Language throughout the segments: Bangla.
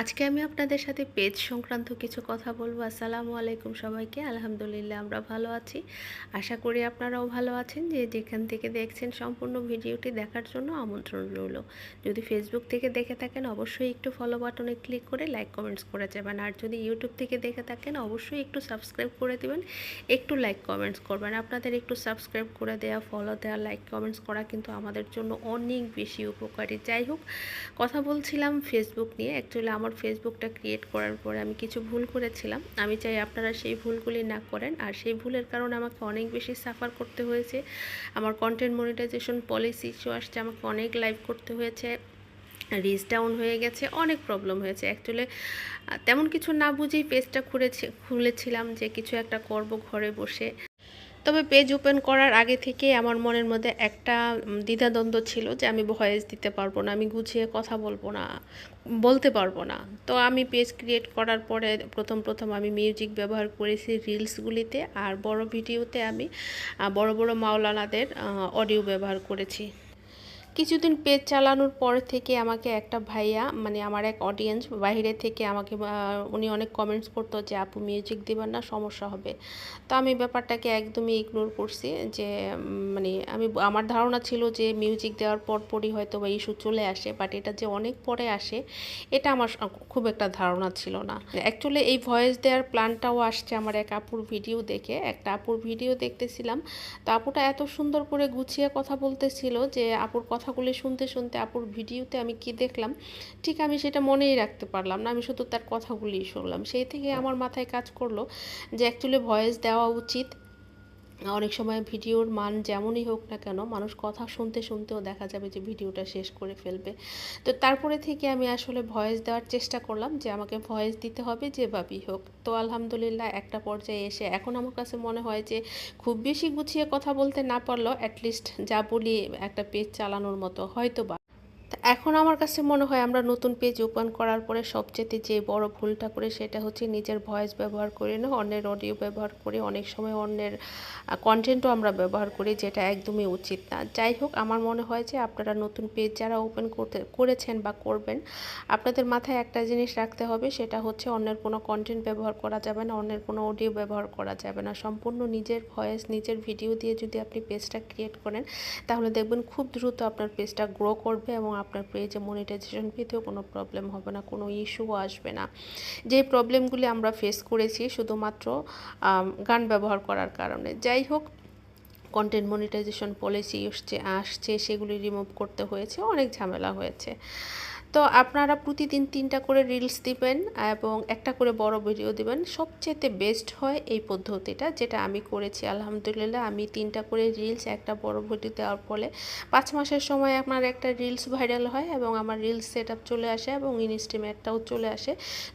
আজকে আমি আপনাদের সাথে পেজ সংক্রান্ত কিছু কথা বলব। আসসালামু আলাইকুম সবাইকে। আলহামদুলিল্লাহ আমরা ভালো আছি। আশা করি আপনারাও ভালো আছেন যে যেখান থেকে দেখছেন সম্পূর্ণ ভিডিওটি দেখার জন্য আমন্ত্রণ রইল। যদি ফেসবুক থেকে দেখে থাকেন, অবশ্যই একটু ফলো বাটনে ক্লিক করে লাইক কমেন্টস করে যাবেন। আর যদি ইউটিউব থেকে দেখে থাকেন, অবশ্যই একটু সাবস্ক্রাইব করে দেবেন। একটু লাইক কমেন্টস করবেন। আপনাদের একটু সাবস্ক্রাইব করে দেওয়া ফলো দেওয়া লাইক কমেন্টস করা কিন্তু আমাদের জন্য অনেক বেশি উপকারী। যাই হোক, কথা বলছিলাম ফেসবুক নিয়ে। অ্যাকচুয়ালি আমার ফেসবুকটা ক্রিয়েট করার পরে আমি কিছু ভুল করেছিলাম। আমি চাই আপনারা সেই ভুলগুলি না করেন। আর সেই ভুলের কারণে আমাকে অনেক বেশি সাফার করতে হয়েছে। আমার কন্টেন্ট মনিটাইজেশন পলিসি ইস্যু আসছে, আমাকে অনেক লাইভ করতে হয়েছে। রিচ ডাউন হয়ে গেছে, অনেক প্রবলেম হয়েছে। অ্যাকচুয়ালি তেমন কিছু না বুঝেই পেজটা খুলেছি খুলেছিলাম যে কিছু একটা করব ঘরে বসে। তবে পেজ ওপেন করার আগে থেকে আমার মনের মধ্যে একটা দ্বিধাদ্বন্দ্ব ছিল যে আমি ভয়েস দিতে পারব না, আমি গুছিয়ে কথা বলব না, বলতে পারব না। তো আমি পেজ ক্রিয়েট করার পরে প্রথম প্রথম আমি মিউজিক ব্যবহার করেছি রিলসগুলিতে আর বড় ভিডিওতে আমি বড় বড় মাওলানাদের অডিও ব্যবহার করেছি। কিছুদিন পেজ চালানোর পর থেকে আমাকে একটা ভাইয়া মানে আমার এক অডিয়েন্স বাইরে থেকে আমাকে উনি অনেক কমেন্টস করতো যে, আপু মিউজিক দেবেন না, সমস্যা হবে। তো আমি ব্যাপারটাকে একদমই ইগনোর করছি যে মানে আমি, আমার ধারণা ছিল যে মিউজিক দেওয়ার পরপরই হয়তো বা ইস্যু চলে আসে বাট এটা যে অনেক পরে আসে, এটা আমার খুব একটা ধারণা ছিল না। অ্যাকচুয়ালি এই ভয়েস দেওয়ার প্ল্যানটাও আসছে আমার এক আপুর ভিডিও দেখে। একটা আপুর ভিডিও দেখতেছিলাম। তো আপুটা এত সুন্দর করে গুছিয়ে কথা বলতেছিল যে, আপুর কথাগুলি শুনতে শুনতে আপুর ভিডিওতে আমি কি দেখলাম ঠিক আমি সেটা মনেই রাখতে পারলাম না আমি শুধু তার কথাগুলিই শুনলাম। সেই থেকে আমার মাথায় কাজ করল যে অ্যাকচুয়ালি ভয়েস দেওয়া উচিত অনেক সময় ভিডিওর মান যেমনই হোক না কেন, মানুষ কথা শুনতে শুনতেও দেখা যাবে যে ভিডিওটা শেষ করে ফেলবে। তো তারপরে থেকে আমি আসলে ভয়েস দেওয়ার চেষ্টা করলাম যে আমাকে ভয়েস দিতে হবে যেভাবেই হোক। তো আলহামদুলিল্লাহ একটা পর্যায়ে এসে এখন আমার কাছে মনে হয় যে খুব বেশি গুছিয়ে কথা বলতে না পারলেও অ্যাটলিস্ট যা বলি একটা পেজ চালানোর মতো হয়তো এখন আমার কাছে মনে হয় আমরা নতুন পেজ ওপেন করার পরে সবচেয়ে যে বড় ভুলটা করে সেটা হচ্ছে নিজের ভয়েস ব্যবহার করি না, অন্যের অডিও ব্যবহার করি অনেক সময় অন্যের কন্টেন্টও আমরা ব্যবহার করি যেটা একদমই উচিত না। যাই হোক, আমার মনে হয় যে আপনারা নতুন পেজ যারা ওপেন করতে, করেছেন বা করবেন, আপনাদের মাথায় একটা জিনিস রাখতে হবে, সেটা হচ্ছে অন্যের কোনো কন্টেন্ট ব্যবহার করা যাবে না, অন্যের কোনো অডিও ব্যবহার করা যাবে না। সম্পূর্ণ নিজের ভয়েস নিজের ভিডিও দিয়ে যদি আপনি পেজটা ক্রিয়েট করেন, তাহলে দেখবেন খুব দ্রুত আপনার পেজটা গ্রো করবে এবং আপনার পেজে মনিটাইজেশন পেতেও কোনো প্রবলেম হবে না, কোনো ইস্যুও আসবে না। যে প্রবলেমগুলি আমরা ফেস করেছি শুধুমাত্র গান ব্যবহার করার কারণে। যাই হোক কন্টেন্ট মনিটাইজেশন পলিসি আসছে আসছে, সেগুলি রিমুভ করতে হয়েছে, অনেক ঝামেলা হয়েছে। তো আপনারা প্রতিদিন তিনটা করে রিলস দিবেন এবং একটা করে বড় ভিডিও দিবেন। সবচেয়ে বেস্ট হয় এই পদ্ধতিটা যেটা আমি করেছি, আলহামদুলিল্লাহ। আমি তিনটা করে রিলস একটা বড় ভিডিও দেওয়ার ফলে পাঁচ মাসের সময় আমার একটা রিলস ভাইরাল হয় এবং আমার রিলস সেট চলে আসে এবং ইনস্ট্রিম অ্যাডটাও চলে আসে।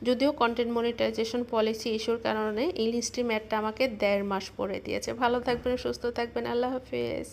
যদিও কন্টেন্ট মনিটাইজেশন পলিসি ইস্যুর কারণে ইনস্ট্রিম অ্যাডটা আমাকে দেড় মাস পরে দিয়েছে। ভালো থাকবেন, সুস্থ থাকবেন। আল্লাহ হাফিজ।